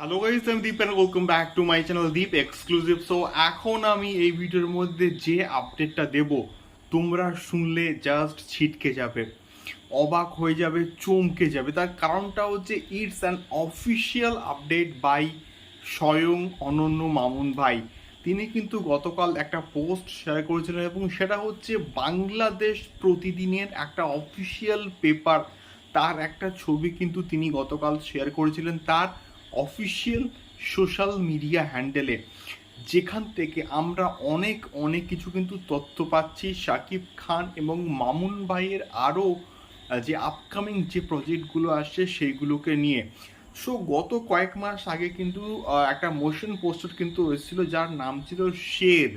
Hello guys আমি Deep and welcome back to my channel Deep exclusive so এখন আমি এই ভিডিওর মধ্যে যে আপডেটটা দেব, তোমরা শুনলে জাস্ট ছিটকে যাবে, অবাক হয়ে যাবে, চমকে যাবে। তার কারণটা হচ্ছে it's an official update by স্বয়ং অনন্য মামুন ভাই। তিনি কিন্তু গতকাল একটা পোস্ট শেয়ার করেছিলেন এবং সেটা হচ্ছে বাংলাদেশ প্রতিদিনের একটা অফিসিয়াল পেপার তার একটা ছবি কিন্তু তিনি গতকাল শেয়ার করেছিলেন। তার অফিসিয়াল সোশ্যাল মিডিয়া হ্যান্ডেলে যেখান থেকে আমরা অনেক অনেক কিছু কিন্তু তথ্য পাচ্ছি। শাকিব খান এবং মামুন ভাইয়ের আরও যে আপকামিং যে প্রজেক্টগুলো আসছে সেইগুলোকে নিয়ে। সো গত কয়েক মাস আগে কিন্তু একটা মোশন পোস্টার কিন্তু এসেছিল যার নাম ছিল শের।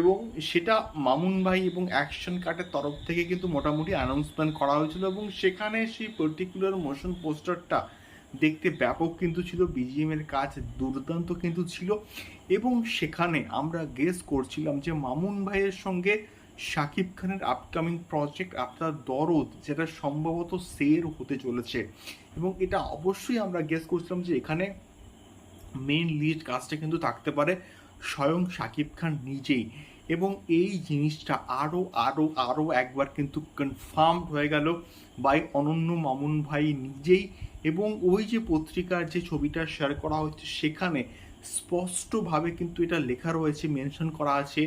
এবং সেটা মামুন ভাই এবং অ্যাকশন কার্টের তরফ থেকে কিন্তু মোটামুটি অ্যানাউন্সমেন্ট করা হয়েছিল এবং সেখানে সেই পার্টিকুলার মোশন পোস্টারটা দেখতে ব্যাপক কিন্তু ছিল বিজিএম এর কাজ দুর্দান্ত কিন্তু ছিল এবং সেখানে আমরা গেস করছিলাম যে মামুন ভাইয়ের সঙ্গে শাকিব খানের আপকামিং প্রজেক্ট আপনার দরদ, যেটা সম্ভবত সের হতে চলেছে। এবং এটা অবশ্যই আমরা গেস করছিলাম যে এখানে মেন লিড কাজটা কিন্তু থাকতে পারে স্বয়ং শাকিব খান নিজেই। এবং এই জিনিসটা আরও আরও আরও একবার কিন্তু কনফার্মড হয়ে গেল বাই অনন্য মামুন ভাই নিজেই এবং ওই যে পত্রিকার যে ছবিটা শেয়ার করা হচ্ছে সেখানে স্পষ্টভাবে কিন্তু এটা লেখা রয়েছে মেনশন করা আছে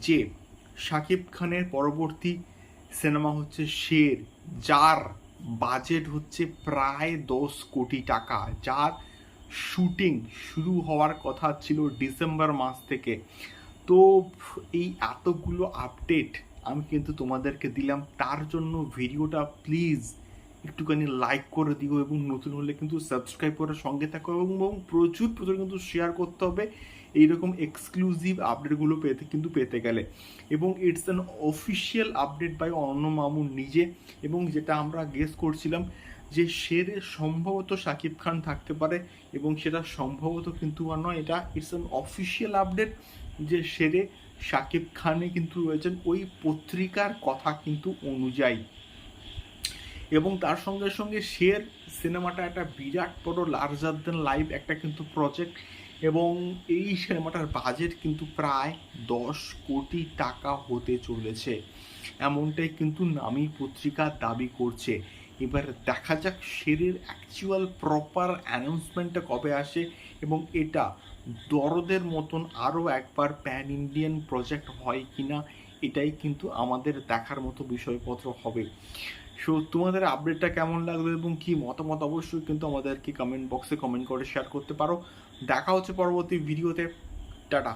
যে শাকিব খানের পরবর্তী সিনেমা হচ্ছে শের, যার বাজেট হচ্ছে প্রায় দশ কোটি টাকা। যার শুটিং শুরু হওয়ার কথা ছিল ডিসেম্বর মাস থেকে। তো এই এতগুলো আপডেট আমি কিন্তু তোমাদেরকে দিলাম। তার জন্য ভিডিওটা প্লিজ একটুখানি লাইক করে দিও এবং নতুন হলে কিন্তু সাবস্ক্রাইব করে সঙ্গে থাকো এবং প্রচুর প্রচুর কিন্তু শেয়ার করতে হবে। এইরকম এক্সক্লুসিভ আপডেটগুলো পেতে কিন্তু পেতে গেলে। এবং it's an official update by অন্য মামুন নিজে। এবং যেটা আমরা গেস করছিলাম যে শেরে সম্ভবত শাকিব খান থাকতে পারে এবং সেটা সম্ভবত কিন্তু নয়, এটা ইটস অ্যান অফিসিয়াল আপডেট যে শেরে শাকিব খানে কিন্তু রয়েছেন ওই পত্রিকার কথা কিন্তু অনুযায়ী। এবং তার সঙ্গে সঙ্গে শের সিনেমাটা একটা বিরাট বড় লার্জার দেন লাইভ একটা কিন্তু প্রজেক্ট এবং এই সিনেমাটার বাজেট কিন্তু প্রায় দশ কোটি টাকা হতে চলেছে। এমনটাই কিন্তু নামি পত্রিকা দাবি করছে। এবার দেখা যাক শেরের অ্যাকচুয়াল প্রপার অ্যানাউন্সমেন্টটা কবে আসে এবং এটা দরদের মতন আরও একবার প্যান ইন্ডিয়ান প্রজেক্ট হয় কি না এটাই কিন্তু আমাদের দেখার মতো বিষয়পত্র হবে। সো তোমাদের আপডেটটা কেমন লাগল এবং কি মতামত অবশ্যই কিন্তু আমাদেরকে কমেন্ট বক্সে কমেন্ট করে শেয়ার করতে পারো। দেখা হচ্ছে পরবর্তী ভিডিওতে টাটা।